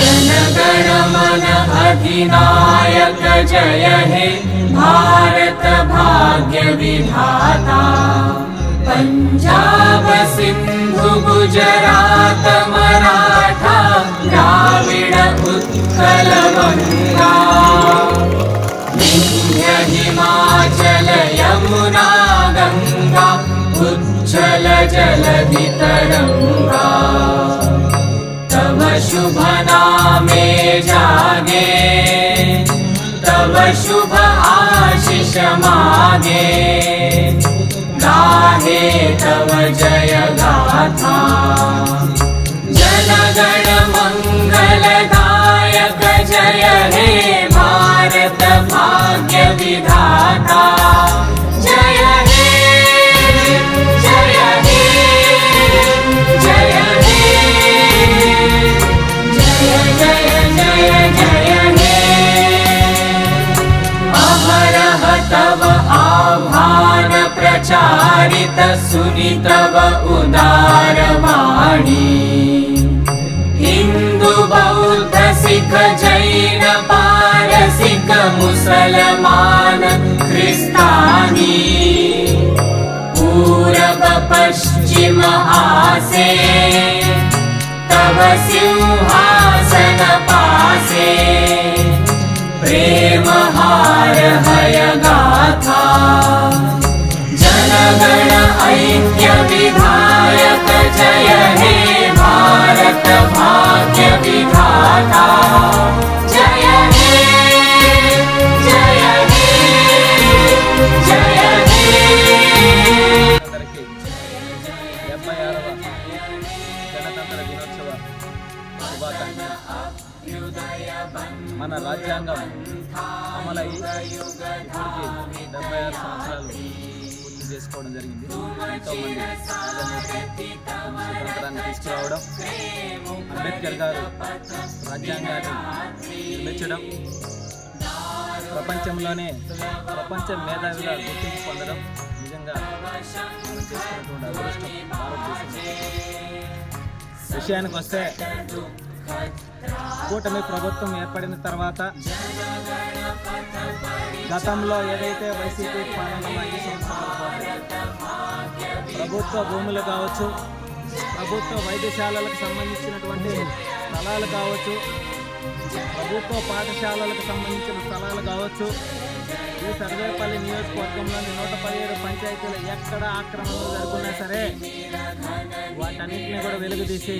जनगणमन अधिनायक जय हे भारत भाग्य विधाता। पञ्जाब सिन्धु गुजरात मराठा द्राविड उत्कल उज्जल जलधितरङ्गा तव शुभ नामे जागे। तव शुभ आशिष मागे। गाहे तव जय गाथा। जनगण मङ्गलदायक जय हे भारत भाग्य प्रचारित सुनि तव उदारवाणी। हिन्दु बौद्ध सिख जैन पारसिक मुसलमान ख्रिस्तानी। पूरब पश्चिम आसे तव सिंहासन पासे। प्रेम हार ऐक्य विधायक जय हे भारत भाग्य विधाता जय हे जय हे जय हे అందరికీ డెబ్బై ఆరవ గణతంత్ర దినోత్సవ శుభాకాంక్షలు మన రాజ్యాంగం అమలై ఇప్పటికి డెబ్బై ఆరు సంవత్సరాలు పూర్తి చేసుకోవడం జరిగింది. ఎంతోమంది స్వతంత్రాన్ని తీసుకురావడం అంబేద్కర్ గారు రాజ్యాంగాన్ని నిర్మించడం ప్రపంచంలోనే ప్రపంచ మేధావిగా గుర్తింపు పొందడం నిజంగా మనం చేసుకున్నటువంటి అదృష్టం భారతదేశం విషయానికి వస్తే కూటమి ప్రభుత్వం ఏర్పడిన తర్వాత గతంలో ఏదైతే వైసీపీ పాలనలో ఐదు సంవత్సరాల ప్రభుత్వ భూములు కావచ్చు ప్రభుత్వ వైద్యశాలలకు సంబంధించినటువంటి స్థలాలు కావచ్చు ప్రభుత్వ పాఠశాలలకు సంబంధించిన స్థలాలు కావచ్చు ఈ సర్వేపల్లి నియోజకవర్గంలోని నూట పదిహేడు పంచాయతీలు ఎక్కడ ఆక్రమణలు జరుగుతున్నా సరే వాటన్నిటిని కూడా వెలుగుదీసి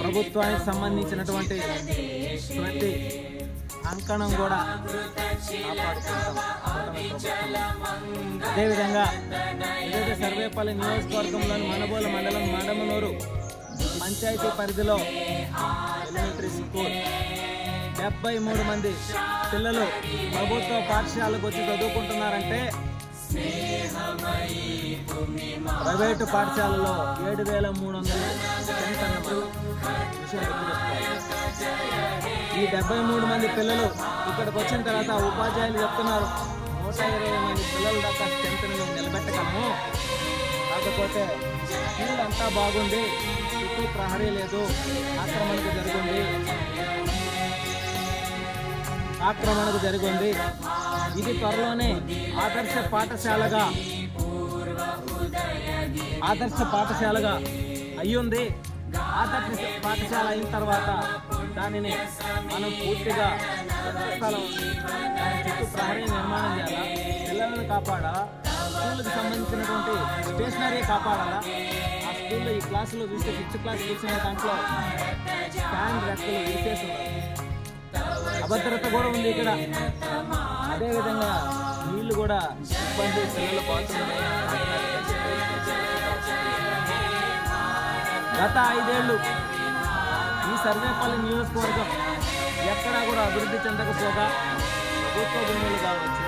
ప్రభుత్వానికి సంబంధించినటువంటి ప్రతి అంకణం కూడా అదేవిధంగా ఏదైతే సర్వేపల్లి నియోజకవర్గంలోని మనబోల మండలం మండమనూరు పంచాయతీ పరిధిలో ఎలిమెంటరీ స్కూల్ డెబ్బై మూడు మంది పిల్లలు ప్రభుత్వ పాఠశాలకు వచ్చి చదువుకుంటున్నారంటే ప్రైవేటు పాఠశాలలో ఏడు వేల మూడు వందల టెన్త్ అన్నప్పుడు విషయం ఈ డెబ్బై మూడు మంది పిల్లలు ఇక్కడికి వచ్చిన తర్వాత ఉపాధ్యాయులు చెప్తున్నారు నూట ఇరవై మంది పిల్లల దాకా స్ట్రెంత్ని మేము నిలబెట్టగలము. కాకపోతే ఫీల్డ్ అంతా బాగుంది చుట్టూ ప్రహరీ లేదు ఆక్రమణకు జరిగింది. ఆక్రమణకు జరిగింది. ఇది త్వరలోనే ఆదర్శ పాఠశాలగా ఆదర్శ పాఠశాలగా అయ్యుంది. ఆదర్శ పాఠశాల అయిన తర్వాత దానిని మనం పూర్తిగా స్థలం చుట్టూ ప్రహరీ నిర్మాణం చేయాలా? పిల్లలను కాపాడాలా? స్కూల్కి సంబంధించినటువంటి స్టేషనరీ కాపాడాలా? ఆ స్కూల్లో ఈ క్లాసులో చూస్తే ఫిఫ్త్ క్లాస్ చూసిన దాంట్లో ఫ్యాన్ రెక్కలు వేసేస్తున్నారు అభద్రత కూడా ఉంది ఇక్కడ. అదేవిధంగా నీళ్ళు కూడా ఇబ్బంది పిల్లలు బాత్రూమ్ గత ఐదేళ్ళు సర్వేపల్లి నియోజకవర్గం ఎక్కడా కూడా అభివృద్ధి చెందకపోగా ప్రభుత్వ భూములు కావచ్చు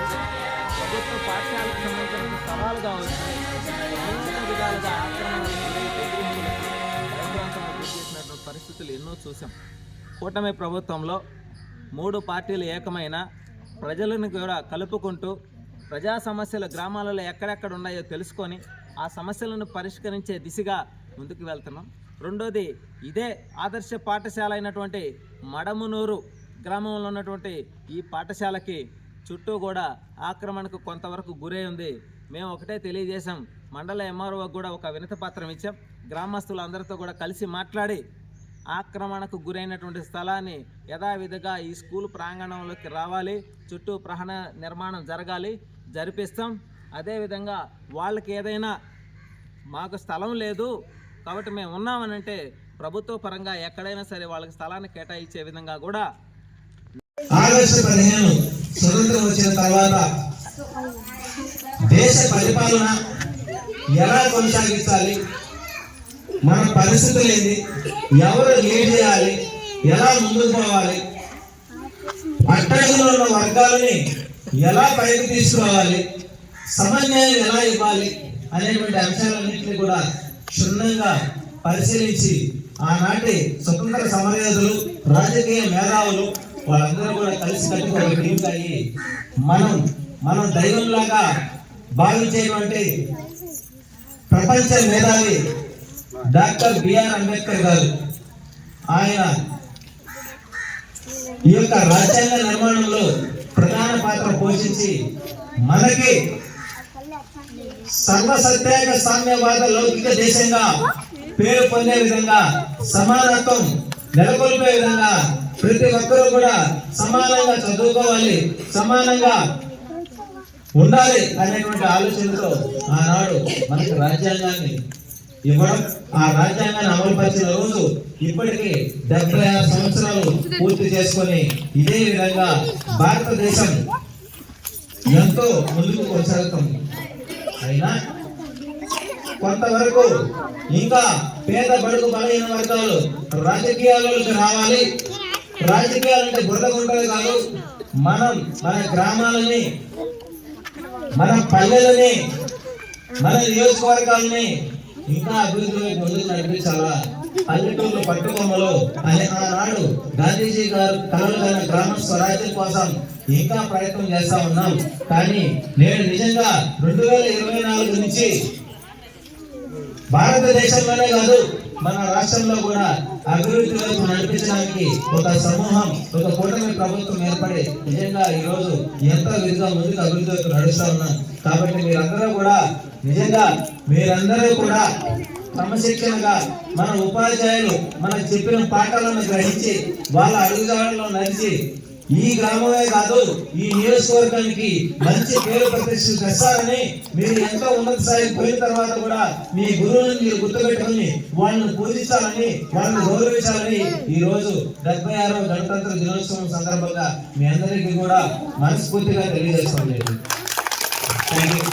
ప్రభుత్వ పాఠశాలకు సంబంధించిన స్థలాలు కావచ్చు అనేక విధాలుగా ఆక్రమణ చేసినటువంటి పరిస్థితులు ఎన్నో చూసాం కూటమి ప్రభుత్వంలో మూడు పార్టీలు ఏకమైన ప్రజలను కూడా కలుపుకుంటూ ప్రజా సమస్యలు గ్రామాలలో ఎక్కడెక్కడ ఉన్నాయో తెలుసుకొని ఆ సమస్యలను పరిష్కరించే దిశగా ముందుకు వెళ్తున్నాం. రెండోది ఇదే ఆదర్శ పాఠశాల అయినటువంటి మడమునూరు గ్రామంలో ఉన్నటువంటి ఈ పాఠశాలకి చుట్టూ కూడా ఆక్రమణకు కొంతవరకు గురై ఉంది. మేము ఒకటే తెలియజేశాం మండల ఎంఆర్ఓ కూడా ఒక వినత పత్రం ఇచ్చాం. గ్రామస్తులందరితో కూడా కలిసి మాట్లాడి ఆక్రమణకు గురైనటువంటి స్థలాన్ని యథావిధిగా ఈ స్కూల్ ప్రాంగణంలోకి రావాలి చుట్టూ ప్రహణ నిర్మాణం జరగాలి జరిపిస్తాం. అదేవిధంగా వాళ్ళకి ఏదైనా మాకు స్థలం లేదు కాబట్టి మేము ఉన్నామనంటే ప్రభుత్వ పరంగా ఎక్కడైనా సరే వాళ్ళకి స్థలాన్ని కేటాయించే విధంగా కూడా ఆగస్టు పదిహేను స్వతంత్రం వచ్చిన తర్వాత దేశ పరిపాలన ఎలా కొనసాగించాలి? మన పరిస్థితులు ఏంటి ఎవరు లీడ్ చేయాలి? ఎలా ముందుకు పోవాలి? అట్టడుగులో ఉన్న వర్గాలని ఎలా పైకి తీసుకురావాలి? సమన్యాయం ఎలా ఇవ్వాలి? అనేటువంటి అంశాలన్నింటినీ కూడా క్షుణ్ణంగా పరిశీలించి ఆనాటి స్వతంత్ర సమరయోధులు రాజకీయ మేధావులు వాళ్ళందరూ కూడా కలిసి కట్టుకొని టీం అయ్యి మనం మనం దైవంలాగా భావించేటువంటి ప్రపంచ మేధావి డాక్టర్ బిఆర్ అంబేద్కర్ గారు. ఆయన ఈ యొక్క రాజ్యాంగ నిర్మాణంలో ప్రధాన పాత్ర పోషించి మనకి సర్వసత్యాగ సామ్యవాద లౌకిక దేశంగా పేరు పొందే విధంగా సమానత్వం నెలకొల్పే విధంగా ప్రతి ఒక్కరూ కూడా సమానంగా చదువుకోవాలి సమానంగా ఉండాలి అనేటువంటి ఆలోచనతో ఆనాడు మనకి రాజ్యాంగాన్ని ఇవ్వడం ఆ రాజ్యాంగాన్ని అమలుపరిచిన రోజు ఇప్పటికీ డెబ్బై ఆరు సంవత్సరాలు పూర్తి చేసుకొని ఇదే విధంగా భారతదేశం ఎంతో ముందుకు కొనసాగుతుంది. అయినా కొంతవరకు ఇంకా పేద బడుగు బలహీన వర్గాలు రాజకీయాలలోకి రావాలి. రాజకీయాలంటే బురదగుంటలు కాదు మనం మన గ్రామాలని మన పల్లెలని మన నియోజకవర్గాలని ఇంకా అభివృద్ధి వైపు ముందుకు నడిపించాలా? పల్లెటూరు పట్టుకోమలో అని ఆనాడు గాంధీజీ గారు కలలుగైన గ్రామ స్వరాజ్యం కోసం ఇంకా ప్రయత్నం చేస్తా ఉన్నాం. కానీ నేడు నిజంగా రెండు వేల ఇరవై నాలుగు నుంచి భారతదేశంలోనే కాదు మన రాష్ట్రంలో కూడా అభివృద్ధి వైపు నడిపించడానికి ఒక సమూహం ఒక కూటమి ప్రభుత్వం ఏర్పడి నిజంగా ఈ రోజు ఎంతో విధంగా ముందుకు అభివృద్ధి వైపు నడుస్తా ఉన్నాం. కాబట్టి మీరందరూ కూడా నిజంగా మీరందరూ కూడా క్రమశిక్షణగా మన ఉపాధ్యాయులు మనకు చెప్పిన పాఠాలను గ్రహించి వాళ్ళ అడుగుదారులను నడిచి ఈ గ్రామమే కాదు ఈ నియోజకవర్గానికి మంచి పేరు ప్రతిష్టలు తెస్తారని మీరు ఎంతో ఉన్నత స్థాయికి పోయిన తర్వాత కూడా మీ గురువులను మీరు గుర్తుపెట్టుకుని వాళ్ళని పూజించాలని వాళ్ళని గౌరవించాలని ఈ రోజు డెబ్బై ఆరవ గణతంత్ర దినోత్సవం సందర్భంగా మీ అందరికీ కూడా మనస్ఫూర్తిగా తెలియజేసుకోండి థ్యాంక్ యూ